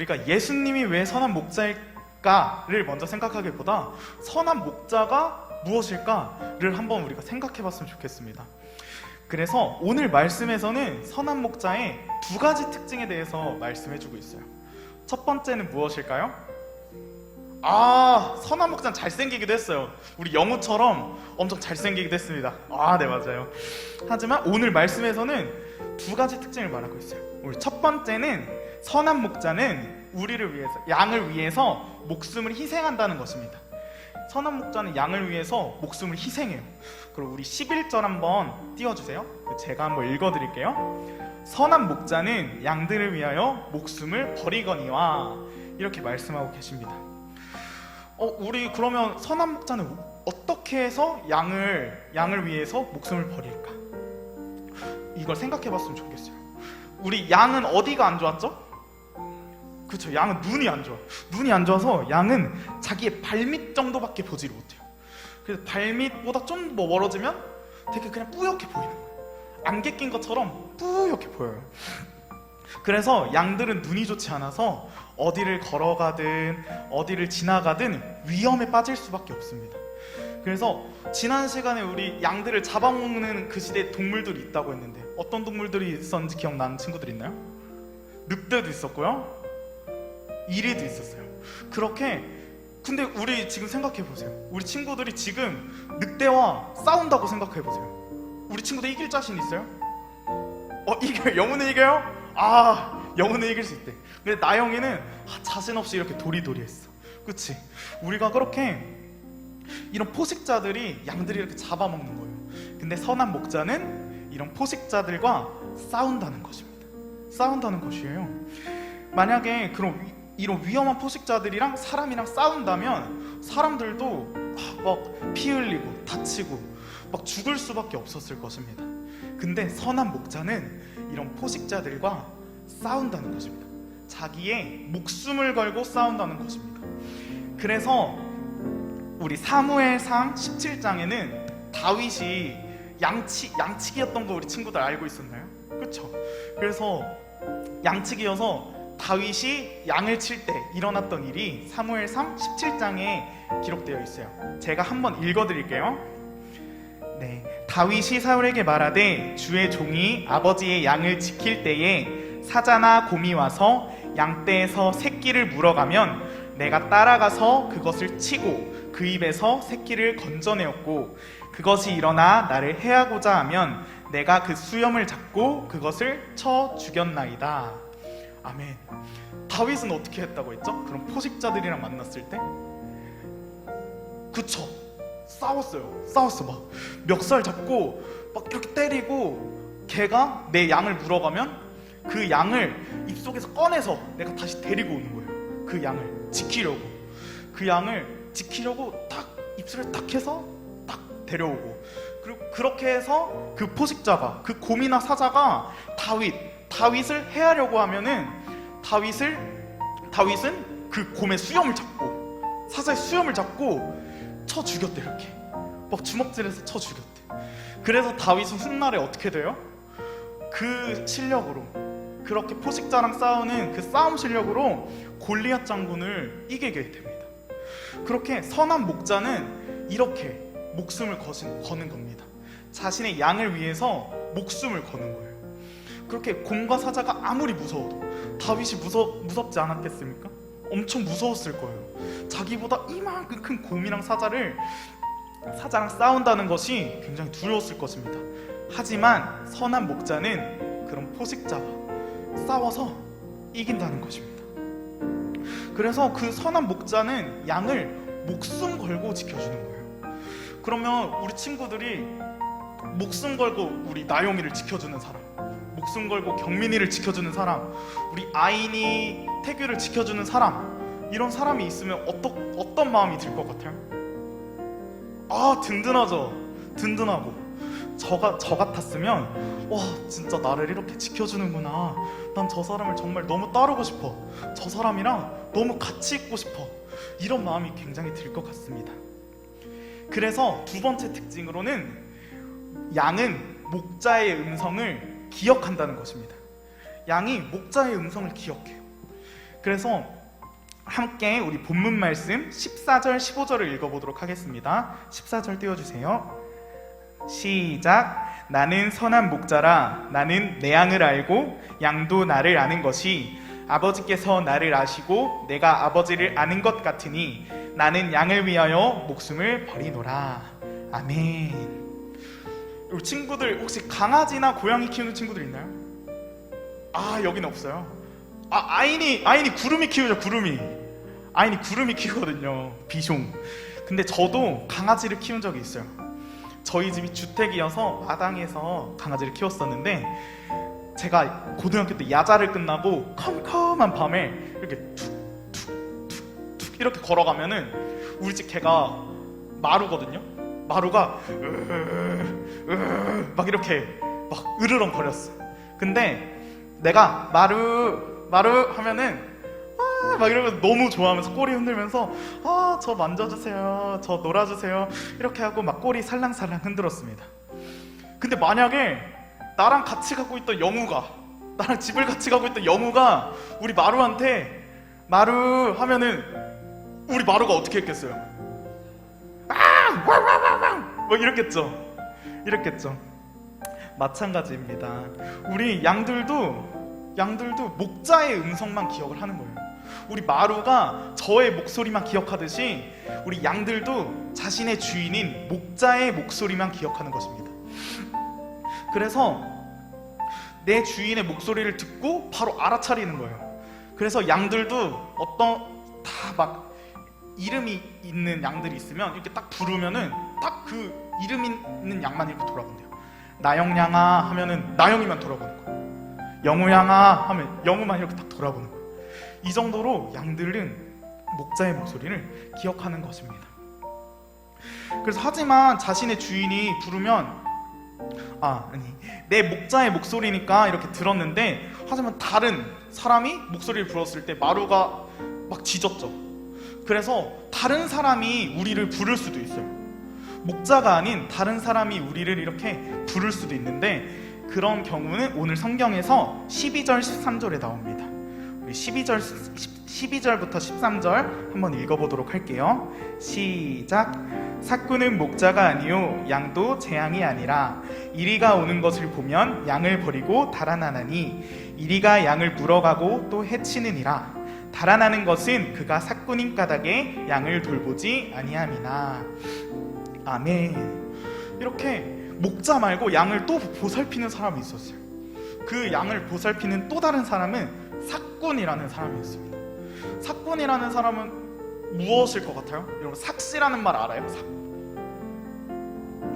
우리가 예수님이 왜 선한 목자일까를 먼저 생각하기보다 선한 목자가 무엇일까를 한번 우리가 생각해 봤으면 좋겠습니다. 그래서 오늘 말씀에서는 선한 목자의 두 가지 특징에 대해서 말씀해 주고 있어요. 첫 번째는 무엇일까요? 아, 선한 목자는 잘생기기도 했어요. 우리 영우처럼 엄청 잘생기기도 했습니다. 아, 네, 맞아요. 하지만 오늘 말씀에서는 두 가지 특징을 말하고 있어요. 우리 첫 번째는 선한 목자는 우리를 위해서, 양을 위해서 목숨을 희생한다는 것입니다. 선한 목자는 양을 위해서 목숨을 희생해요. 그리고 우리 11절 한번 띄워주세요. 제가 한번 읽어드릴게요. 선한 목자는 양들을 위하여 목숨을 버리거니와 이렇게 말씀하고 계십니다. 어, 우리 그러면 선한 목자는 어떻게 해서 양을 양을 위해서 목숨을 버릴까? 이걸 생각해봤으면 좋겠어요. 우리 양은 어디가 안 좋았죠? 그렇죠. 양은 눈이 안 좋아. 눈이 안 좋아서 양은 자기의 발밑 정도밖에 보지를 못해요. 그래서 발밑보다 좀뭐 멀어지면 되게 그냥 뿌옇게 보이는 거예요. 안개 낀 것처럼 뿌옇게 보여요. 그래서 양들은 눈이 좋지 않아서 어디를 걸어가든 어디를 지나가든 위험에 빠질 수밖에 없습니다. 그래서 지난 시간에 우리 양들을 잡아먹는 그 시대에 동물들이 있다고 했는데 어떤 동물들이 있었는지 기억나는 친구들 있나요? 늑대도 있었고요. 이리도 있었어요. 그렇게 근데 우리 지금 생각해 보세요. 우리 친구들이 지금 늑대와 싸운다고 생각해 보세요. 우리 친구들 이길 자신 있어요? 어 이겨요. 영훈은 이겨요? 아 영훈은 이길 수 있대. 근데 나영이는 아, 자신 없이 이렇게 도리도리했어. 그치? 우리가 그렇게 이런 포식자들이 양들이 이렇게 잡아먹는 거예요. 근데 선한 목자는 이런 포식자들과 싸운다는 것입니다. 싸운다는 것이에요. 만약에 위- 이런 위험한 포식자들이랑 사람이랑 싸운다면 사람들도 막 피 흘리고 다치고 막 죽을 수밖에 없었을 것입니다. 근데 선한 목자는 이런 포식자들과 싸운다는 것입니다. 자기의 목숨을 걸고 싸운다는 것입니다. 그래서 우리 사무엘상 17장에는 다윗이 양치 양치기였던 거 우리 친구들 알고 있었나요? 그렇죠. 그래서 양치기여서 다윗이 양을 칠 때 일어났던 일이 사무엘상 17장에 기록되어 있어요. 제가 한번 읽어드릴게요. 네, 다윗이 사울에게 말하되 주의 종이 아버지의 양을 지킬 때에 사자나 곰이 와서 양떼에서 새끼를 물어가면 내가 따라가서 그것을 치고 그 입에서 새끼를 건져내었고 그것이 일어나 나를 해하고자 하면 내가 그 수염을 잡고 그것을 쳐 죽였나이다. 아멘. 다윗은 어떻게 했다고 했죠? 그럼 포식자들이랑 만났을 때? 그쵸. 싸웠어요. 싸웠어. 막 멱살 잡고 막 이렇게 때리고 걔가 내 양을 물어가면 그 양을 입속에서 꺼내서 내가 다시 데리고 오는 거예요. 그 양을 지키려고. 그 양을 지키려고 딱 입술을 딱 해서 딱 데려오고. 그리고 그렇게 해서 그 포식자가 그 곰이나 사자가 다윗 다윗을 해하려고 하면은 다윗을 다윗은 그 곰의 수염을 잡고 사자의 수염을 잡고 쳐 죽였대 이렇게. 막 주먹질해서 쳐 죽였대. 그래서 다윗은 훗날에 어떻게 돼요? 그 실력으로 그렇게 포식자랑 싸우는 그 싸움 실력으로 골리앗 장군을 이기게 됩니다. 그렇게 선한 목자는 이렇게 목숨을 거는 겁니다. 자신의 양을 위해서 목숨을 거는 거예요 그렇게 곰과 사자가 아무리 무서워도 다윗이 무서, 무섭지 않았겠습니까? 엄청 무서웠을 거예요. 자기보다 이만큼 큰 곰이랑 사자를 사자랑 싸운다는 것이 굉장히 두려웠을 것입니다. 하지만 선한 목자는 그런 포식자와 싸워서 이긴다는 것입니다. 그래서 그 선한 목자는 양을 목숨 걸고 지켜주는 거예요. 그러면 우리 친구들이 목숨 걸고 우리 나영이를 지켜주는 사람, 목숨 걸고 경민이를 지켜주는 사람, 우리 아인이 태규를 지켜주는 사람, 이런 사람이 있으면 어떤 어떤 마음이 들 것 같아요? 아 든든하죠, 든든하고 저가 저 같았으면 와 진짜 나를 이렇게 지켜주는구나. 난 저 사람을 정말 너무 따르고 싶어. 저 사람이랑 너무 같이 있고 싶어. 이런 마음이 굉장히 들 것 같습니다. 그래서 두 번째 특징으로는 양은 목자의 음성을 기억한다는 것입니다. 양이 목자의 음성을 기억해요. 그래서 함께 우리 본문 말씀 14절 15절을 읽어보도록 하겠습니다. 14절 띄워주세요. 시작. 나는 선한 목자라 나는 내 양을 알고 양도 나를 아는 것이 아버지께서 나를 아시고 내가 아버지를 아는 것 같으니 나는 양을 위하여 목숨을 버리노라. 아멘. 우리 친구들 혹시 강아지나 고양이 키우는 친구들 있나요? 아 여기는 없어요. 아 아인이 아인이 구름이 키우죠 구름이. 아인이 구름이 키우거든요 비숑. 근데 저도 강아지를 키운 적이 있어요. 저희 집이 주택이어서 마당에서 강아지를 키웠었는데 제가 고등학교 때 야자를 끝나고 컴컴한 밤에 이렇게 툭툭툭툭 이렇게 걸어가면은 우리 집 개가 마루거든요. 마루가 막 이렇게 막 으르렁 거렸어. 근데 내가 마루 마루 하면은 아, 막 이러면서 너무 좋아하면서 꼬리 흔들면서 아, 저 만져주세요. 저 놀아주세요. 이렇게 하고 막 꼬리 살랑살랑 흔들었습니다. 근데 만약에 나랑 같이 가고 있던 영우가 나랑 집을 같이 가고 있던 영우가 우리 마루한테 마루 하면은 우리 마루가 어떻게 했겠어요? 뭐 이랬겠죠. 이랬겠죠. 마찬가지입니다. 우리 양들도 양들도 목자의 음성만 기억을 하는 거예요. 우리 마루가 저의 목소리만 기억하듯이 우리 양들도 자신의 주인인 목자의 목소리만 기억하는 것입니다. 그래서 내 주인의 목소리를 듣고 바로 알아차리는 거예요. 그래서 양들도 어떤 다 막 이름이 있는 양들이 있으면 이렇게 딱 부르면은 딱 그 이름 있는 양만 이렇게 돌아본대요. 나영양아 하면은 나영이만 돌아보는 거예요. 영우양아 하면 영우만 이렇게 딱 돌아보는 거예요. 이 정도로 양들은 목자의 목소리를 기억하는 것입니다. 그래서 하지만 자신의 주인이 부르면 아 아니 내 목자의 목소리니까 이렇게 들었는데 하지만 다른 사람이 목소리를 불었을 때 마루가 막 짖었죠. 그래서 다른 사람이 우리를 부를 수도 있어요. 목자가 아닌 다른 사람이 우리를 이렇게 부를 수도 있는데 그런 경우는 오늘 성경에서 12절 13절에 나옵니다. 우리 12절 12절부터 13절 한번 읽어보도록 할게요. 시작. 사꾼은 목자가 아니요 양도 제 양이 아니라 이리가 오는 것을 보면 양을 버리고 달아나나니 이리가 양을 물어가고 또 해치느니라. 달아나는 것은 그가 사 꾼인 까닭에 양을 돌보지 아니함이나. 아멘. 이렇게 목자 말고 양을 또 보살피는 사람이 있었어요. 그 양을 보살피는 또 다른 사람은 사꾼이라는 사람이었습니다. 사꾼이라는 사람은 무엇일 것 같아요? 여러분 삭시라는 말 알아요? 삭.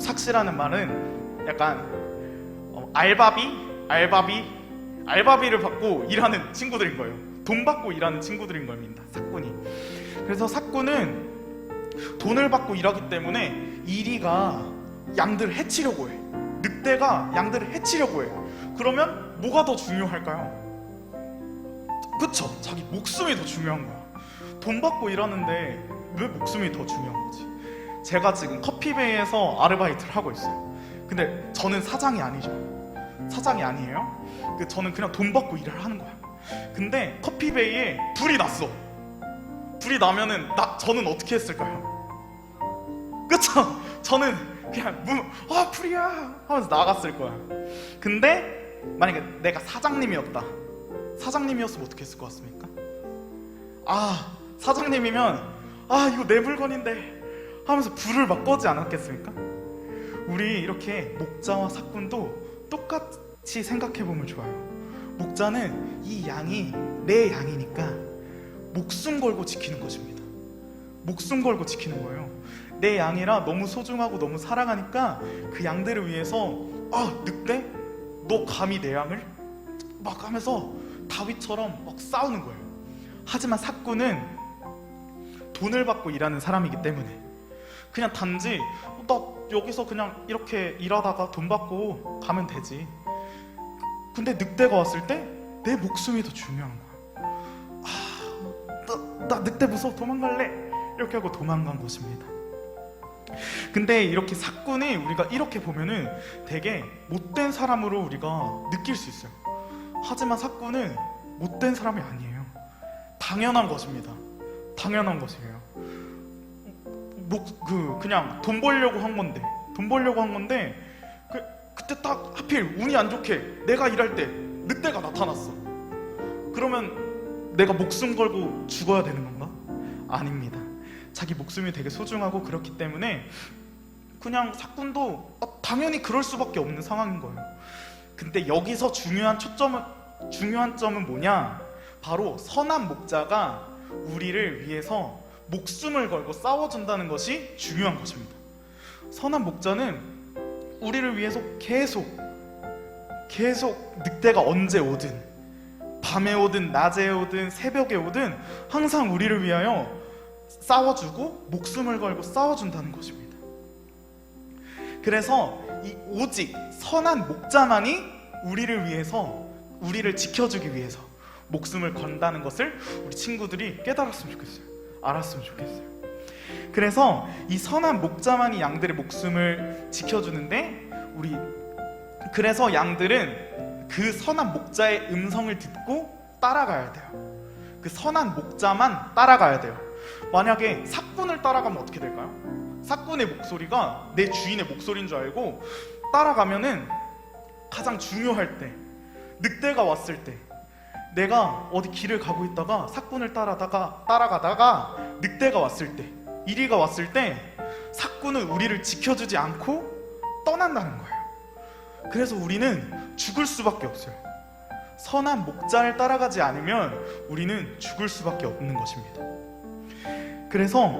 삭시라는 말은 약간 어, 알바비, 알바비, 알바비를 받고 일하는 친구들인 거예요. 돈 받고 일하는 친구들인 겁니다. 사꾼이. 그래서 사꾼은 돈을 받고 일하기 때문에 이리가 양들을 해치려고 해. 늑대가 양들을 해치려고 해. 그러면 뭐가 더 중요할까요? 그쵸? 자기 목숨이 더 중요한 거야. 돈 받고 일하는데 왜 목숨이 더 중요한 거지? 제가 지금 커피베이에서 아르바이트를 하고 있어요. 근데 저는 사장이 아니죠. 사장이 아니에요. 그 저는 그냥 돈 받고 일을 하는 거야. 근데 커피베이에 불이 났어. 불이 나면은 나 저는 어떻게 했을까요? 그쵸? 저는 그냥 문 아 불이야 하면서 나갔을 거야. 근데 만약에 내가 사장님이었다. 사장님이었으면 어떻게 했을 것 같습니까? 아 사장님이면 아 이거 내 물건인데 하면서 불을 막 꺼지 않았겠습니까? 우리 이렇게 목자와 사꾼도 똑같이 생각해 보면 좋아요. 목자는 이 양이 내 양이니까 목숨 걸고 지키는 것입니다. 목숨 걸고 지키는 거예요. 내 양이라 너무 소중하고 너무 사랑하니까 그 양들을 위해서 아 늑대 너 감히 내 양을 막 하면서 다윗처럼 막 싸우는 거예요. 하지만 사꾼은 돈을 받고 일하는 사람이기 때문에 그냥 단지 어, 나 여기서 그냥 이렇게 일하다가 돈 받고 가면 되지. 근데 늑대가 왔을 때 내 목숨이 더 중요한 거야. 아, 나, 나 늑대 무서워 도망갈래. 이렇게 하고 도망간 것입니다. 근데 이렇게 사건이 우리가 이렇게 보면은 되게 못된 사람으로 우리가 느낄 수 있어요. 하지만 사건은 못된 사람이 아니에요. 당연한 것입니다. 당연한 것이에요. 목, 그, 그냥 돈 벌려고 한 건데, 돈 벌려고 한 건데, 그, 그때 딱 하필 운이 안 좋게 내가 일할 때 늑대가 나타났어. 그러면 내가 목숨 걸고 죽어야 되는 건가? 아닙니다. 자기 목숨이 되게 소중하고 그렇기 때문에 그냥 사꾼도 어, 당연히 그럴 수밖에 없는 상황인 거예요. 근데 여기서 중요한 초점은 중요한 점은 뭐냐? 바로 선한 목자가 우리를 위해서 목숨을 걸고 싸워준다는 것이 중요한 것입니다. 선한 목자는 우리를 위해서 계속 계속 늑대가 언제 오든 밤에 오든 낮에 오든 새벽에 오든 항상 우리를 위하여 싸워주고 목숨을 걸고 싸워준다는 것입니다. 그래서 이 오직 선한 목자만이 우리를 위해서 우리를 지켜주기 위해서 목숨을 건다는 것을 우리 친구들이 깨달았으면 좋겠어요. 알았으면 좋겠어요. 그래서 이 선한 목자만이 양들의 목숨을 지켜주는데 우리 그래서 양들은 그 선한 목자의 음성을 듣고 따라가야 돼요. 그 선한 목자만 따라가야 돼요. 만약에 사꾼을 따라가면 어떻게 될까요? 사꾼의 목소리가 내 주인의 목소리인 줄 알고 따라가면은 가장 중요할 때, 늑대가 왔을 때, 내가 어디 길을 가고 있다가 사꾼을 따라다가 따라가다가 늑대가 왔을 때, 이리가 왔을 때 사꾼은 우리를 지켜주지 않고 떠난다는 거예요. 그래서 우리는 죽을 수밖에 없어요. 선한 목자를 따라가지 않으면 우리는 죽을 수밖에 없는 것입니다. 그래서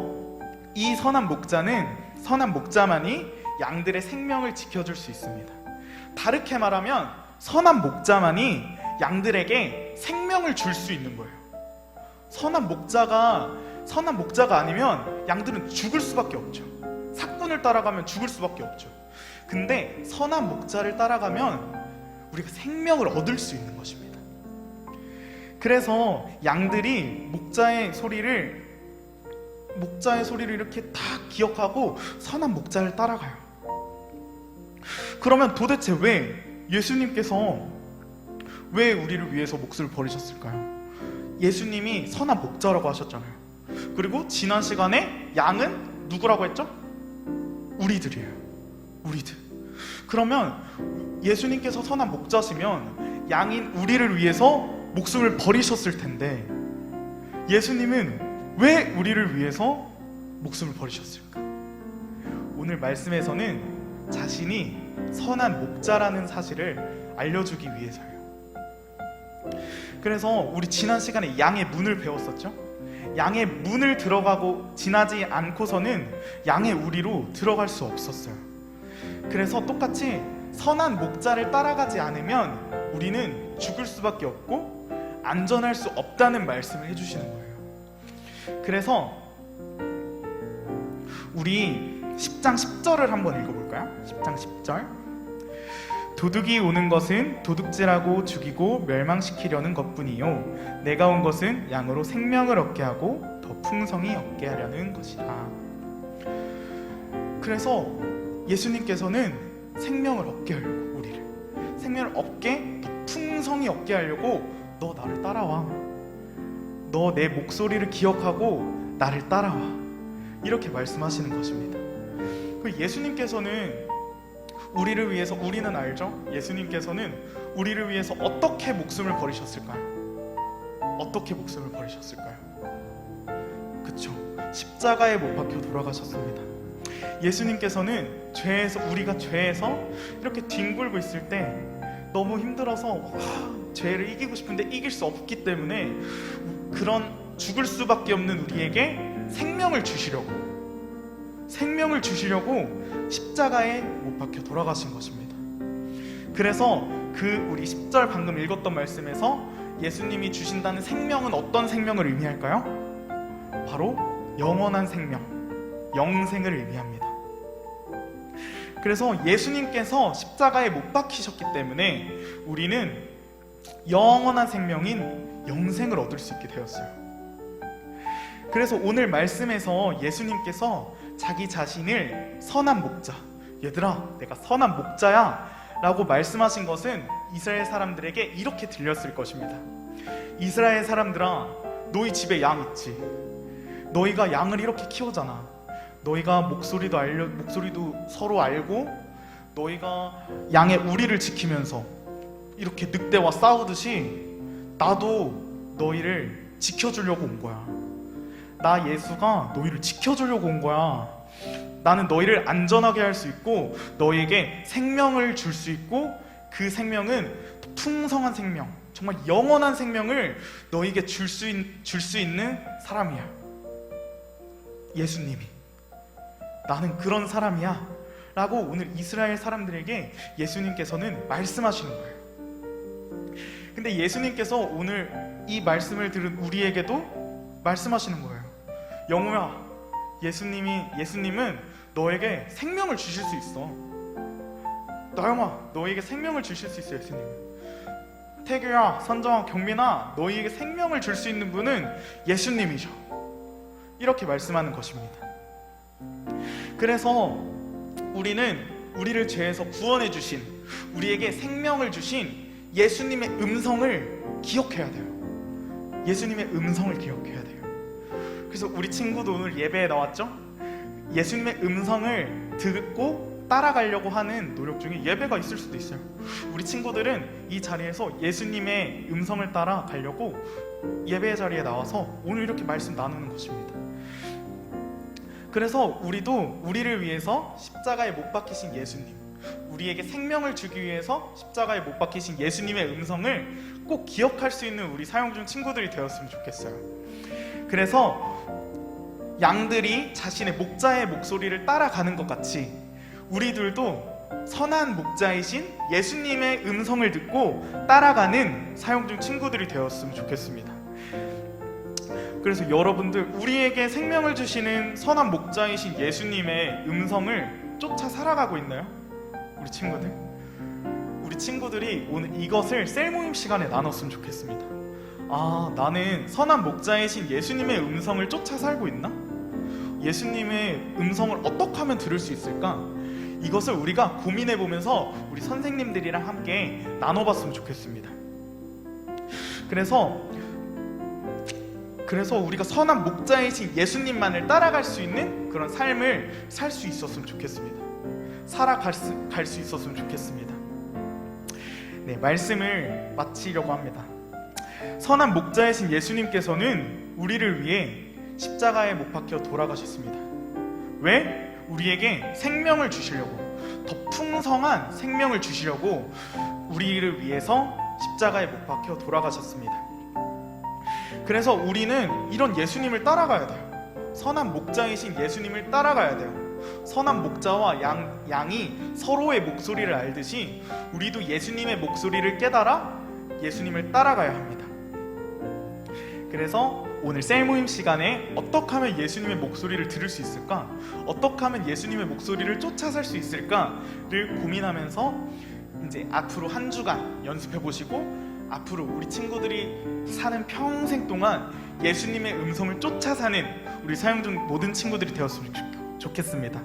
이 선한 목자는 선한 목자만이 양들의 생명을 지켜줄 수 있습니다. 다르게 말하면 선한 목자만이 양들에게 생명을 줄 수 있는 거예요. 선한 목자가 선한 목자가 아니면 양들은 죽을 수밖에 없죠. 사꾼을 따라가면 죽을 수밖에 없죠. 근데 선한 목자를 따라가면 우리가 생명을 얻을 수 있는 것입니다. 그래서 양들이 목자의 소리를 목자의 소리를 이렇게 다 기억하고 선한 목자를 따라가요. 그러면 도대체 왜 예수님께서 왜 우리를 위해서 목숨을 버리셨을까요? 예수님이 선한 목자라고 하셨잖아요. 그리고 지난 시간에 양은 누구라고 했죠? 우리들이에요. 우리들. 그러면 예수님께서 선한 목자시면 양인 우리를 위해서 목숨을 버리셨을 텐데 예수님은 왜 우리를 위해서 목숨을 버리셨을까? 오늘 말씀에서는 자신이 선한 목자라는 사실을 알려주기 위해서예요. 그래서 우리 지난 시간에 양의 문을 배웠었죠? 양의 문을 들어가고 지나지 않고서는 양의 우리로 들어갈 수 없었어요. 그래서 똑같이 선한 목자를 따라가지 않으면 우리는 죽을 수밖에 없고 안전할 수 없다는 말씀을 해주시는 거예요. 그래서 우리 10장 10절을 한번 읽어볼까요? 10장 10절. 도둑이 오는 것은 도둑질하고 죽이고 멸망시키려는 것뿐이요 내가 온 것은 양으로 생명을 얻게 하고 더 풍성히 얻게 하려는 것이라. 그래서 예수님께서는 생명을 얻게 하려고 우리를 생명을 얻게 더 풍성히 얻게 하려고 너 나를 따라와. 너 내 목소리를 기억하고 나를 따라와. 이렇게 말씀하시는 것입니다. 그 예수님께서는 우리를 위해서 우리는 알죠? 예수님께서는 우리를 위해서 어떻게 목숨을 버리셨을까요? 어떻게 목숨을 버리셨을까요? 그쵸? 십자가에 못 박혀 돌아가셨습니다. 예수님께서는 죄에서 우리가 죄에서 이렇게 뒹굴고 있을 때 너무 힘들어서 와, 죄를 이기고 싶은데 이길 수 없기 때문에 그런 죽을 수밖에 없는 우리에게 생명을 주시려고 생명을 주시려고 십자가에 못 박혀 돌아가신 것입니다. 그래서 그 우리 10절 방금 읽었던 말씀에서 예수님이 주신다는 생명은 어떤 생명을 의미할까요? 바로 영원한 생명, 영생을 의미합니다. 그래서 예수님께서 십자가에 못 박히셨기 때문에 우리는 영원한 생명인 영생을 얻을 수 있게 되었어요. 그래서 오늘 말씀에서 예수님께서 자기 자신을 선한 목자, 얘들아, 내가 선한 목자야 라고 말씀하신 것은 이스라엘 사람들에게 이렇게 들렸을 것입니다. 이스라엘 사람들아, 너희 집에 양 있지. 너희가 양을 이렇게 키우잖아. 너희가 목소리도 알려 목소리도 서로 알고 너희가 양의 우리를 지키면서 이렇게 늑대와 싸우듯이 나도 너희를 지켜주려고 온 거야. 나 예수가 너희를 지켜주려고 온 거야. 나는 너희를 안전하게 할 수 있고 너희에게 생명을 줄 수 있고 그 생명은 풍성한 생명, 정말 영원한 생명을 너희에게 줄 수 줄 수 있는 사람이야. 예수님이 나는 그런 사람이야. 라고 오늘 이스라엘 사람들에게 예수님께서는 말씀하시는 거예요. 근데 예수님께서 오늘 이 말씀을 들은 우리에게도 말씀하시는 거예요. 영우야, 예수님이 예수님은 너에게 생명을 주실 수 있어. 나영아, 너에게 생명을 주실 수 있어, 예수님. 태규야, 선정아, 경민아, 너희에게 생명을 줄 수 있는 분은 예수님이셔. 이렇게 말씀하는 것입니다. 그래서 우리는 우리를 죄에서 구원해 주신 우리에게 생명을 주신 예수님의 음성을 기억해야 돼요. 예수님의 음성을 기억해야 돼요. 그래서 우리 친구도 오늘 예배에 나왔죠? 예수님의 음성을 듣고 따라가려고 하는 노력 중에 예배가 있을 수도 있어요. 우리 친구들은 이 자리에서 예수님의 음성을 따라 가려고 예배 자리에 나와서 오늘 이렇게 말씀 나누는 것입니다. 그래서 우리도 우리를 위해서 십자가에 못 박히신 예수님, 우리에게 생명을 주기 위해서 십자가에 못 박히신 예수님의 음성을 꼭 기억할 수 있는 우리 사용 중 친구들이 되었으면 좋겠어요. 그래서 양들이 자신의 목자의 목소리를 따라가는 것 같이 우리들도 선한 목자이신 예수님의 음성을 듣고 따라가는 사용 중 친구들이 되었으면 좋겠습니다. 그래서 여러분들 우리에게 생명을 주시는 선한 목자이신 예수님의 음성을 쫓아 살아가고 있나요? 우리 친구들? 우리 친구들이 오늘 이것을 셀 모임 시간에 나눴으면 좋겠습니다. 아, 나는 선한 목자이신 예수님의 음성을 쫓아 살고 있나? 예수님의 음성을 어떻게 하면 들을 수 있을까? 이것을 우리가 고민해 보면서 우리 선생님들이랑 함께 나눠봤으면 좋겠습니다. 그래서 그래서 우리가 선한 목자이신 예수님만을 따라갈 수 있는 그런 삶을 살 수 있었으면 좋겠습니다. 살아갈 수, 갈 수 있었으면 좋겠습니다. 네, 말씀을 마치려고 합니다. 선한 목자이신 예수님께서는 우리를 위해 십자가에 못 박혀 돌아가셨습니다. 왜? 우리에게 생명을 주시려고, 더 풍성한 생명을 주시려고 우리를 위해서 십자가에 못 박혀 돌아가셨습니다. 그래서 우리는 이런 예수님을 따라가야 돼요. 선한 목자이신 예수님을 따라가야 돼요. 선한 목자와 양, 양이 서로의 목소리를 알듯이 우리도 예수님의 목소리를 깨달아 예수님을 따라가야 합니다. 그래서 오늘 셀 모임 시간에 어떻게 하면 예수님의 목소리를 들을 수 있을까? 어떻게 하면 예수님의 목소리를 쫓아 살 수 있을까를 고민하면서 이제 앞으로 한 주간 연습해 보시고 앞으로 우리 친구들이 사는 평생 동안 예수님의 음성을 쫓아 사는 우리 사용 중 모든 친구들이 되었으면 좋- 좋겠습니다.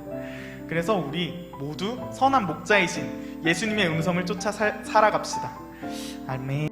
그래서 우리 모두 선한 목자이신 예수님의 음성을 쫓아 살, 살아갑시다. 아멘.